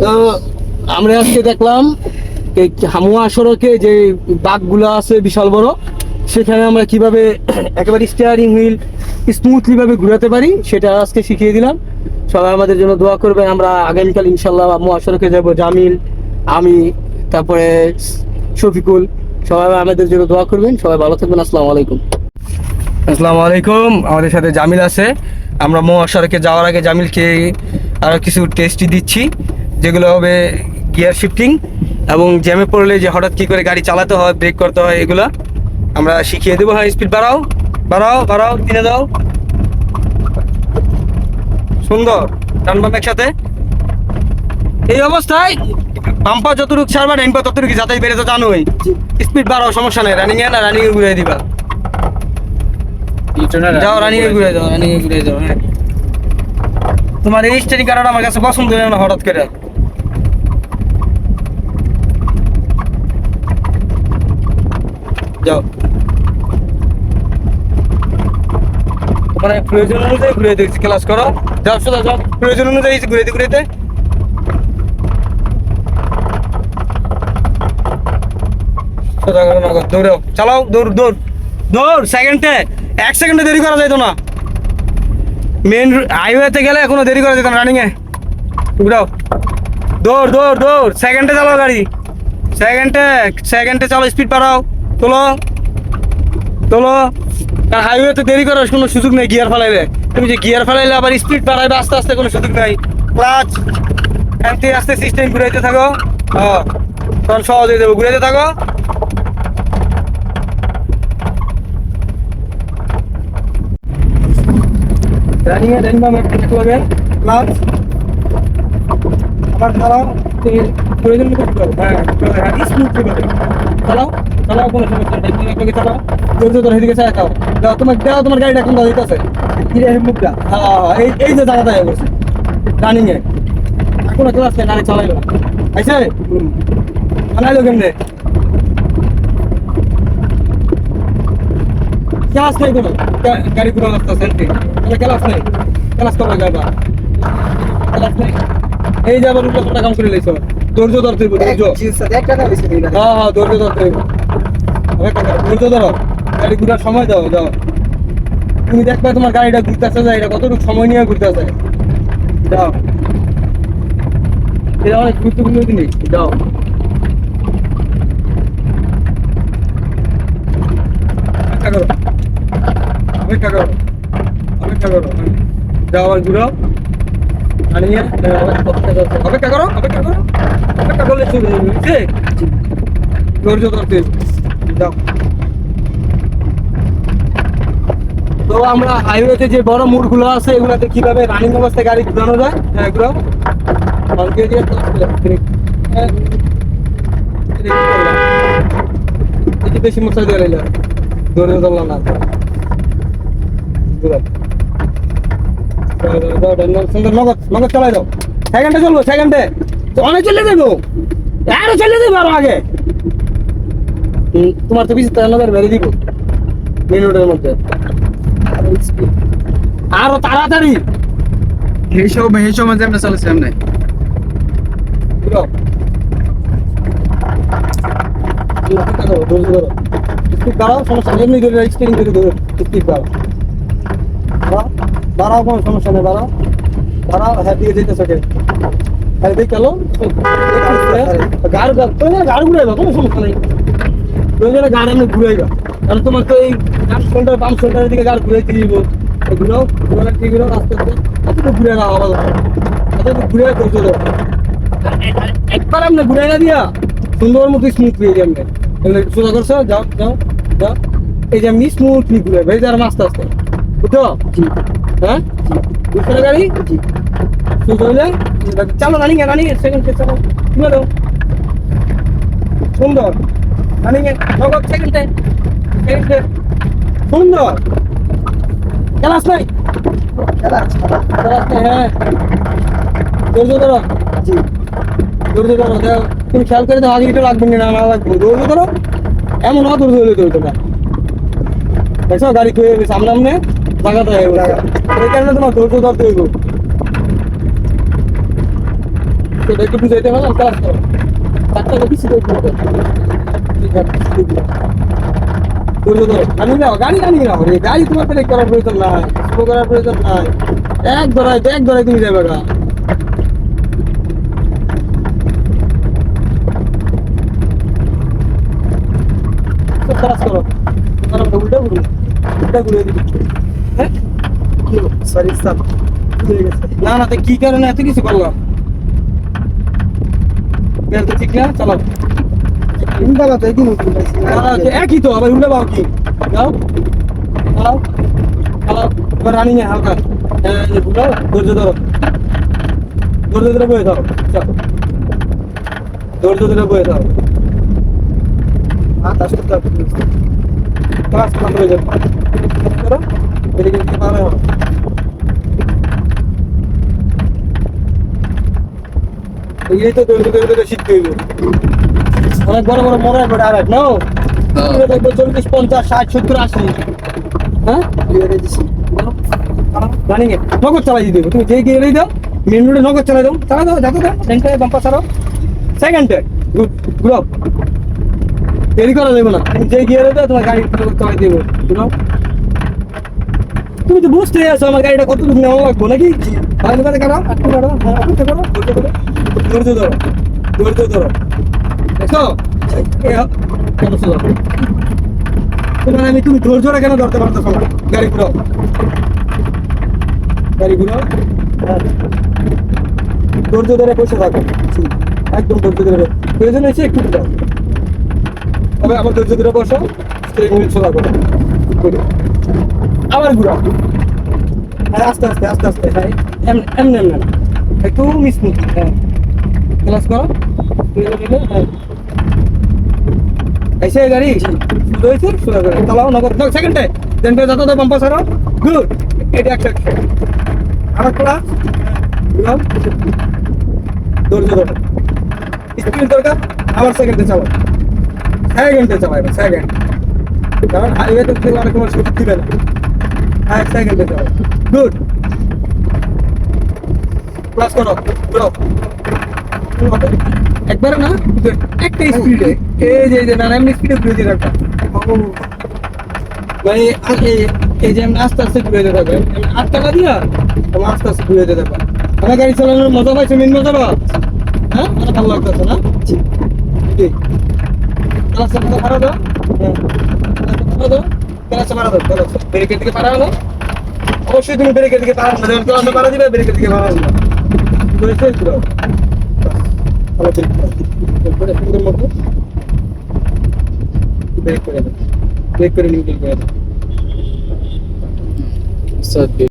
তো আমরা আজকে দেখলাম হামুয়া সড়কে যে বাঘগুলো আছে বিশাল বড়, সেখানে আমরা কীভাবে একেবারে স্টিয়ারিং হুইল স্মুথলি ভাবে ঘুরাতে পারি, সেটা আজকে শিখিয়ে দিলাম। সবাই আমাদের জন্য দোয়া করবেন, আমরা আগামীকাল ইনশাল্লাহ মহাসড়কে যাব, জামিল, আমি, তারপরে শফিকুল, সবাই আমাদের জন্য দোয়া করবেন, সবাই ভালো থাকবেন, আসসালামু আলাইকুম। আসসালামু আলাইকুম, আমাদের সাথে জামিল আছে। আমরা মহাসড়কে যাওয়ার আগে জামিলকে আরও কিছু টেস্টি দিচ্ছি। যেগুলো হবে গিয়ার শিফটিং এবং জ্যামে পড়লে যে হঠাৎ কি করে গাড়ি চালাতে হয় ব্রেক করতে হয় এগুলো আমরা শিখিয়ে দেবো। হ্যাঁ স্পিড বাড়াও বাড়াও বাড়াও কিনে দাও সুন্দর টানবাম একসাথে। এই অবস্থায় পাম্পা যতটুকু ছাড়বা ডাইনপা ততটুকু যাতায়াত বেড়ে তো জানোই। স্পিড বাড়াও সমস্যা নেই রানিং এ না রানিং এ ঘুরে দিবা। যাও রানিং এ ঘুরে যাও রানিং এ ঘুরে যাও হ্যাঁ। তোমার এই স্টেরিং কারণ আমার কাছে পছন্দ না হঠাৎ করে। যাও। মানে প্রয়োজন অনুযায়ী ঘুরে দিচ্ছি ক্লাস করো। যাও, সোজা যাও। প্রয়োজন অনুযায়ী ঘুরে দিতে ঘুরেতে সোজা করো না দৌড়াও। চালাও, দৌড় দৌড়। দৌড় সেকেন্ডে এক সেকেন্ডে দেরি করা যাইতো না। মেন হাইওয়েতে গেলে এখনও দেরি করা যেত না রানিংয়ে ঘুরাও দৌড় দৌড় দৌড়। সেকেন্ডে চালাও গাড়ি। সেকেন্ডে সেকেন্ডে চালো স্পিড বাড়াও। তোলো। তোলো। আর হাইওয়েতে দেরি করার কোনো সুযোগ নেই গিয়ার ফেলাইলে। তুমি যে গিয়ার ফেলাইলে আবার স্পিড বাড়াইবে আস্তে আস্তে কোনো সুযোগ নেই। ক্লাচ আস্তে আস্তে সিস্টেম ঘুরাইতে থাকো। হ্যাঁ তখন সহজ হয়ে যাবে ঘুরাইতে থাকো। রানিং এ ডেনবাম একটা করবে ক্লাচ আবার চালাও। প্রয়োজন করো হ্যাঁ স্মুথলি করবে চালাও। চালাও কোনো সমস্যা নেই তুমি গাড়িটা কোন হ্যাঁ হ্যাঁ, এই যে হয়ে কোনো নেই কোনো গাড়ি ক্লাস নেই ক্লাস কবে যাবা ক্লাস আবার কাম করে লাইছো ধৈর্য ধরতে হইব ধৈর্য হ্যাঁ হ্যাঁ ধৈর্য ধরতে হইব গাড়ি ঘুরার সময় দাও দাও। তুমি দেখবে তোমার গাড়িটা ঘুরতেছে যায় এটা কতটুকু সময় নিয়ে ঘুরতেছে। যাও এটা অনেক গুরুত্বপূর্ণ জিনিস যাও অপেক্ষা করো। অপেক্ষা করো। অপেক্ষা করো। ঘুরাও। আনিয়ে অপেক্ষা করো অপেক্ষা করো। অপেক্ষা করলে ধৈর্য ধরতে তো আমরা হাইওয়েতে যে বড় মোড়গুলো আছে, এগুলোতে কীভাবে রানিং অবস্থায় গাড়ি ঘুরানো যায় বেশি মশলা দিয়ে ধরে ধরলাম না। চালাই দাও। সেকেন্ডে চলবো সেকেন্ডে অনেক চলে দেবো আরও চলে দেবো আরও আগে। তোমার তো বেশি নগর বেড়ে দিব। মিনিটের মধ্যে। আরও তাড়াতাড়ি। এই সব এই সময় যে আমরা চলেছি ধরো। বাড়াও সমস্যা নেই। এমনি ধরে স্টিয়ারিং করে ধরো স্পিড বাড়াও। বাড়াও বাড়াও কোনো সমস্যা নেই বাড়াও। বাড়াও হ্যাঁ দিয়ে যেতেছে ওকে হ্যাঁ দেখ গেল। গাড়ি গাড়ি ঘুরাইবা কোনো সমস্যা নেই। প্রয়োজনে গাড়ি এমনি ঘুরাইবা কারণ তোমার তো এই আট ঘণ্টার পাঁচ ঘণ্টার দিকে গাড়ি ঘুরাইতে দিব। ঘুরাও ঘুরানো ঠিক ঘুরাও আস্তে আস্তে এতটুকু ঘুরে না আবার এতটুকু ঘুরে করছ তো। একবার আপনি ঘুরাই না দিয়া সুন্দর মতো স্মুথ পেয়ে যাবেন এমনি সোজা করছ যাও যাও যাও। এই যে আমি স্মুথলি ঘুরে ভেজে আর আস্তে আস্তে বুঝছ? হ্যাঁ? বুঝছ না গাড়ি? সুন্দর হইলে চালো রানিং রানিং সেকেন্ড চালো দাও সুন্দর। সুন্দর ক্লাস নাই? ক্লাস হ্যাঁ। ধৈর্য ধরো। জি। ধৈর্য ধরো দেখো। তুমি খেয়াল করে দাও আগে লাগবে না না লাগবে ধৈর্য ধরো। এমন না ধৈর্য হলে ধৈর্য না দেখছ গাড়ি খুঁয়ে গেছে সামনে জায়গাটা হয়ে এই কারণে তোমার ধৈর্য ধরতে হইব। একটু বুঝাইতে পারলাম ক্লাস করো লোক কিছু করব ধৈর্য ধরো গাড়ি নাও গাড়ি গাড়ি নাও রে গাড়ি তোমার ব্রেক করার প্রয়োজন নাই স্লো করার প্রয়োজন নাই এক ধরায় এক ধরায় তুমি যাবে গা ক্লাস করো কারণ উল্টা ঘুরু উল্টা ঘুরে দিবি হ্যাঁ সরি স্যার না না তো কি কারণে এত কিছু করলাম বেল তো ঠিক না চলো উল্টা কথা একই নতুন পাইছি না, না, তো একই তো আবার উল্টা পাও কি যাও চালাও চালাও এবার রানিং এ হালকা হ্যাঁ এই যে ঘুরাও ধৈর্য ধরো ধৈর্য ধরে বয়ে থাও চলো ধৈর্য ধরে বয়ে থাও হাত আসতে তো আপনি ক্লাস খারাপ হয়ে যাবে করো এদিকে দিকে পার হও এই তো ধৈর্য ধরে ধরে শিখতে হইব অনেক বড় বড় মনে হয় আর হ্যাঁ। দেখব চল্লিশ পঞ্চাশ ষাট সত্তর আশি। হ্যাঁ? রানিং এ। নগদ চালাই দিতে হবে। তুমি যে গিয়ে দাও মেন রোডে নগদ চালাই দাও। চালা দাও যাতে দাও লেনটা বাম্পা ছাড়াও। সেকেন্ডে গুড গুড দেরি করা যাবে না। তুমি যে গিয়ে দাও তোমার গাড়ি নগদ চালাই দেবো বুঝলো তুমি তো বুঝতে আছো আমার গাড়িটা কত দূর নেওয়া লাগবো নাকি? ভালো করে কারও আটকে কারও হ্যাঁ অপেক্ষা করো ধৈর্য ধরো ধৈর্য ধরো ধৈর্য ধরো। তোমার আমি তুমি ধৈর্যটা কেন ধরতে পারতেছো? না গাড়ি ঘুরাও। গাড়ি হ্যাঁ। ধৈর্য ধরে বসে থাকো। একদম ধৈর্য ধরে। প্রয়োজন হয়েছে একটু তবে আবার ধৈর্য ধরে বসো স্টিয়ারিং ঘুরো। আবার ঘুরাও। হ্যাঁ আস্তে আস্তে আস্তে আস্তে হ্যাঁ এমনি এমনি এমনি। একটু মিসমিস হ্যাঁ। ক্লাস করো। হ্যাঁ। ऐसे गाड़ी শুরু হয়েছে শুরু করে চালাও নগদ নগদ সেকেন্ডে দেন করে যত বাম্পার সারো গুড এটা একটা আবার ক্লাস ধৈর্য ধরো স্পিড দরকার আবার সেকেন্ডে চালাও সেকেন্ডে চালাও এবার সেকেন্ড কারণ হাইওয়ে তো থেকে অনেক সময় ছুটি দিবে না হ্যাঁ সেকেন্ডে চালাও গুড ক্লাস করো করো একবারে না? একটা স্পিডে এই যে যে না এমনি স্পিডে ঘুরে দিয়ে রাখবা মানে এই যে এমনি আস্তে আস্তে ঘুরে যেতে থাকবে আট টাকা দিয়া তোমার আস্তে আস্তে ঘুরে যেতে পারবে আমার গাড়ি চালানোর মজা পাইছো মেন মজা পাও? হ্যাঁ? মানে ভালো লাগতেছে না? জি। ক্লাসটা ভাড়া দাও হ্যাঁ। ভাড়া দাও ক্লাসটা ভাড়া দাও ক্লাস ব্রেকের দিকে পারা হলো অবশ্যই তুমি ব্রেকের দিকে পারা দিবে ব্রেকের দিকে পারা দিবে বুঝেছ ঘুরাও ভালো ব্রেক করে সুন্দর মতো ব্রেক